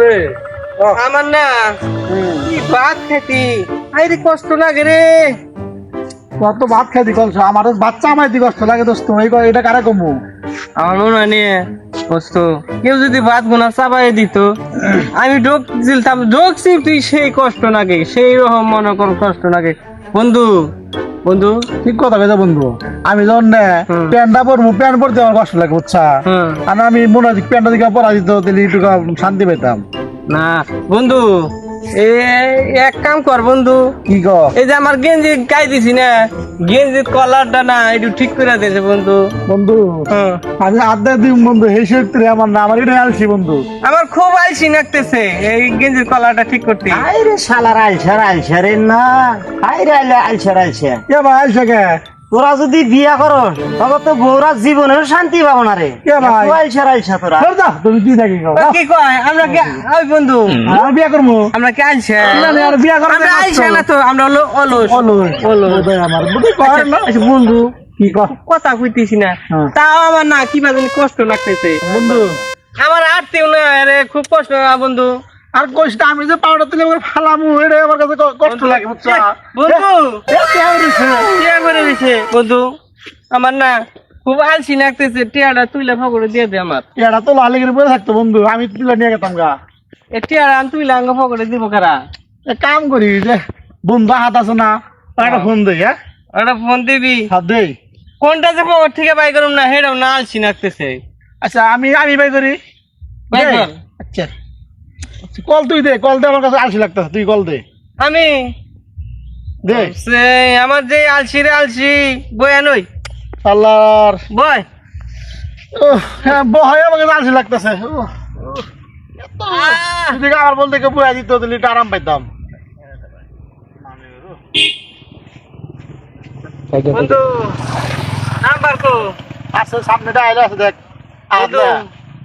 রে। আমার না কি ভাত খেতি? আইরে কষ্ট লাগে রে। তোর তো ভাত খাইতি কলছ আমার বাচ্চা আমার দি কষ্ট লাগে দোস্ত এই এটা কারা কমু? আমার মনে হয় নিয়ে কষ্ট কেউ যদি ভাত গুনা চাপাই দিত আমি ঢোক দিলতাম ঢোকছি তুই সেই কষ্ট লাগে সেই রকম মনে কর কষ্ট লাগে বন্ধু বন্ধু? ঠিক কথা কইছো বন্ধু। আমি যখন। প্যান্টটা পরবো প্যান্ট পরতে আমার কষ্ট লাগে বুঝছা? আর আমি মনে হয় প্যান্টটা দিকে পরা দিত তাহলে একটু শান্তি পেতাম না বন্ধু এ এক কাম কর বন্ধু। কি ক? এই যে আমার গেঞ্জি গাই দিছি না গেঞ্জির কলারটা না একটু ঠিক করে দিয়েছে বন্ধু। বন্ধু হ্যাঁ। আমি আড্ডা দিম বন্ধু এই সত্যি আমার না আমার এটা আলছি বন্ধু। আমার খুব আলসি লাগতেছে এই গেঞ্জির কলারটা ঠিক করতে। আইরে শালার আইসার আইসারে না। আইরে আইলে আইসার আইসা কে ভাই আলছে কে? তোরা যদি বিয়া করো তবে তো বউরা জীবনের শান্তি পাবো না রে। তোরা। তুমি কি থাকি কি কয়? আমরা কি ওই বন্ধু। আর বিয়া করব আমরা কি আলছে না, না, আর বিয়া করবে আমরা না না তো আমরা হলো অলস। অলস। অলস। আমার। না আচ্ছা, বন্ধু কি ক কথা কইতেছি না। হ্যাঁ। তাও আমার না কি বাজে কষ্ট লাগতেছে। বন্ধু। আমার আটতেও না আরে খুব কষ্ট না বন্ধু। আর কইস আমি যে পাউডার তুলে আমার ফালামু এটা আমার কাছে কষ্ট লাগে বুঝছা? বন্ধু? টিয়া করে দিছে? বন্ধু আমার না খুব আলসি লাগতেছে টিয়াটা তুইলে ফকরে দিয়ে দে আমার। এটা তো লালি বসে থাকতো বন্ধু আমি তুলে নিয়ে গেতাম গা। এ টিয়াটা আমি তুইলে আঙ্গ ফকরে দিব কারা? কাম করি যে বন্ধু হাত আছে না একটা ফোন দেই হ্যাঁ? একটা ফোন দিবি? হাত দেই কোনটা যে পকেট থেকে বাই করুম না হেডাও না আলসি লাগতেছে। আচ্ছা আমি আমি বাই করি। বাই কর। আচ্ছা, কল তুই দে কল দে আমার কাছে আলসি লাগতেছে তুই কল দে। আমি? দে। সে আমার যে আলসি রে আলসি বয়া নই আল্লাহর। বয়। উহ, হ্যাঁ বহাই আমার কাছে আলসি লাগতেছে। আমার বলতে বয়া দিত তাহলে একটু আরাম পাইতাম। বন্ধু নাম্বার কো। আছে সামনেটা আইলে আছে দেখ। বন্ধু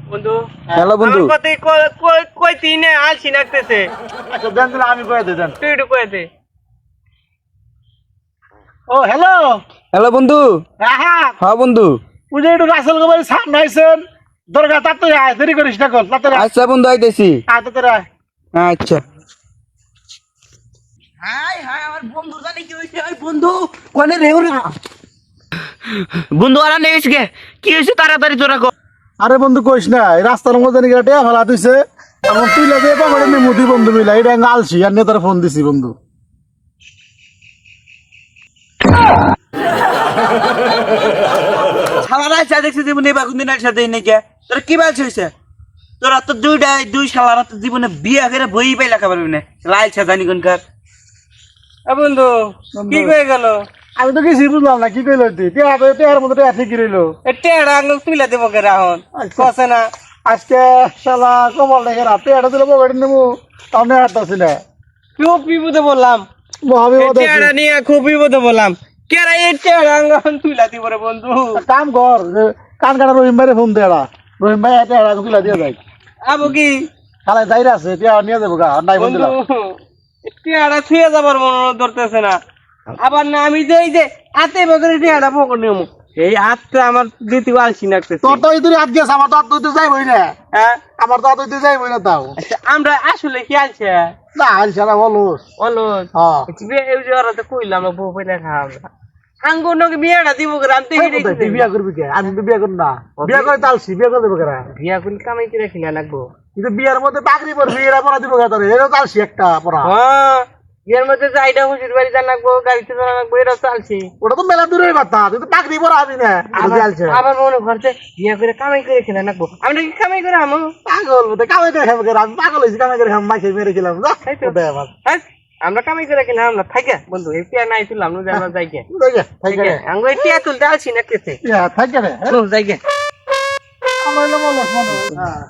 বন্ধু। হ্যালো বন্ধু। আমার কথাই কই- কই- কইতি না লাগতেছে আচ্ছা দেন তাহলে আমি কয়ে দিই দেন। তুই একটু কয়ে দে। ও হ্যালো। হ্যালো বন্ধু। হ্যাঁ হ্যাঁ বন্ধু। পুজো একটু রাসেল সামনে আইসেন দরকার তার তো আয় দেরি করিস না কল তাতে আচ্ছা বন্ধু আইতেছি। আয় তাতে আয়। আচ্ছা। বন্ধু আর নেই গে। কি হয়েছে তাড়াতাড়ি তোরা কো আরে বন্ধু কইস না এই রাস্তার মধ্যে নাকি টেয়া ফেলা তুইছে এখন তুই লাগে পাবড়ে নিমুতি বন্ধু মিলা এটা আলছি আর নিয়ে তোর ফোন দিছি বন্ধু। শালারা আইসা দেখছি জীবনে এবার কোনদিন আইসা দেই নাকি তোরা কি বালছি হইছে? তোরা তো দুইটা দুই শালারা তো জীবনে বিয়া করে বই পাই লেখা পারবি না লাইছা জানি কোনকার এ বন্ধু। কি কয়ে গেল? আমি তো কিছু বুঝলাম না কি কইল তুই? টেয়া তো টেয়ার মধ্যে টেয়া ঠিক রইল এ টেড়া আঙ্গুল তুইলা দেবো কে রাহন কসে না। আজকে শালা কমল দেখে রাত টেয়াটা দিলে পকেটে নেব তাহলে হাঁটতেছি না। খুব বিপদে বললাম টেড়া নিয়ে খুব বিপদে বললাম কেরা এই টেড়া আঙ্গুল তুইলা দিব রে বন্ধু? কাম কর কান কাটা রহিম ভাইরে ফোন দে এরা। রহিম ভাই টেয়াটা তুলে দিয়ে যায় আবু কি? খালাই যাইরা আছে টেয়া নিয়ে যাব গা নাই বন্ধু টেড়া থুয়ে যাবার মনে ধরতেছে না। আবার না আমি যে এই যে হাতে বগরে টেড়া পকড় নিয়ম এই হাতটা আমার দিতে আলসি লাগতেছে তোর তো ইতুরি হাত গেছে আমার তো হাত ধুইতে যাইবই না। হ্যাঁ? আমার তো হাত ধুইতে যাইবই না তাও। আচ্ছা আমরা আসলে কি আলছে না আজ না বলুস বলো হ্যাঁ। এই যে ওরা তো কইলাম না বউ পেলে খাওয়া আঙ্গুর নকে বিয়েটা দিব করে আমি তো এই হেঁটে কোথায়? বিয়া করবি কে? আমি তো বিয়া করব না। বিয়া করে তালছি বিয়া করে দেবো কেরা? বিয়া করলে কামাই করে কিনা লাগবো। কিন্তু বিয়ার মধ্যে পাকড়ি পড়বি এরা পড়া দিব কেরা এরা তালছি একটা পড়া। হ্যাঁ। বিয়ের মধ্যে যাইটা হুজুর বাড়ি জানা লাগবো গাড়িতে জানা লাগবো এটা চালছি। ওটা তো মেলা দূরের কথা তুই তো পাকড়ি পড়া হবি না। আবার মনে করছে বিয়া করে কামাই করে কিনা লাগবো আমি নাকি কামাই করে আমো। পাগল বলতে কামাই করে খাবে আমি পাগল হয়েছি কামাই করে খাম মাইকে মেরেছিলাম যা। তাই তো। ওটাই আমার। হ্যাঁ, আমরা কামাই করে কিনা আমরা থাকে বন্ধু এই টিয়া নাই তুললাম নু আমরা যাই গে যা, থাক এই টিয়া তুলতে আসছি না কেসে ইয়া, থাক রে, হ্যাঁ? যাই গে আমার হলো মনে হয়, হ্যাঁ।